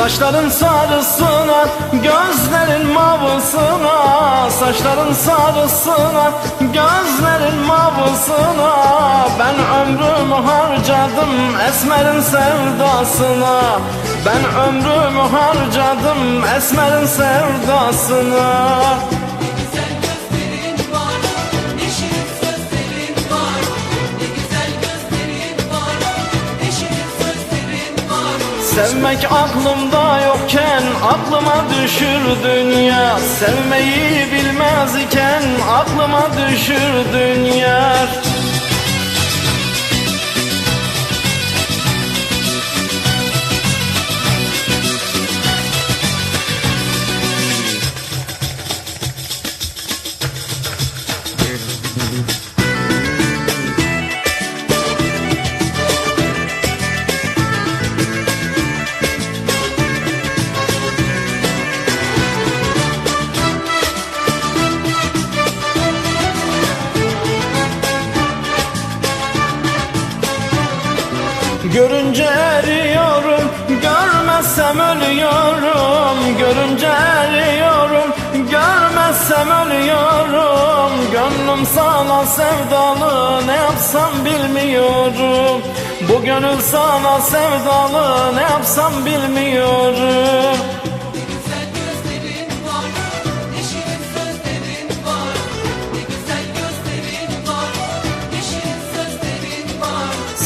Saçların sarısına, gözlerin mavısına Saçların sarısına, gözlerin mavısına Ben ömrümü harcadım esmerin sevdasına. Ben ömrümü harcadım esmerin sevdasına Sevmek aklımda yokken aklıma düşürdün ya Sevmeyi bilmez iken aklıma düşürdün ya Görünce eriyorum, görmezsem ölüyorum. Görünce eriyorum, görmezsem ölüyorum. Gönlüm sana sevdalı, ne yapsam bilmiyorum. Bu gönül sana sevdalı, ne yapsam bilmiyorum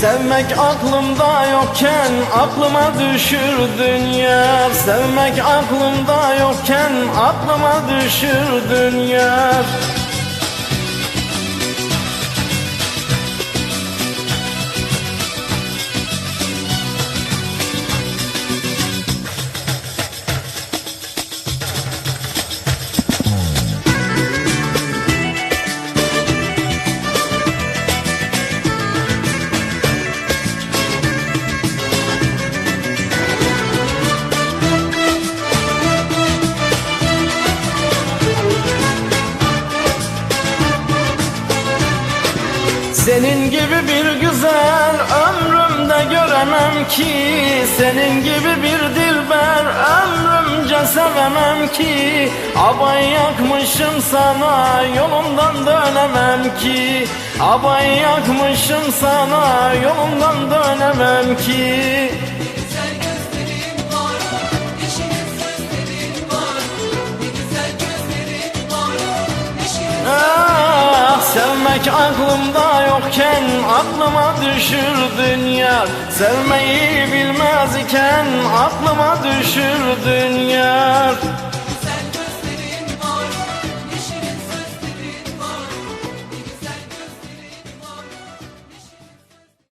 Sevmek aklımda yokken aklıma düşürdün yar. Sevmek aklımda yokken aklıma düşürdün yar Senin gibi bir güzel ömrümde göremem ki. Senin gibi bir dilber ömrümce sevemem ki. Abay yakmışım sana yolundan dönemem ki. Abay yakmışım sana yolundan dönemem ki sevmek aklımda yokken aklıma düşürdün yar Sevmeyi bilmez iken aklıma düşürdün yar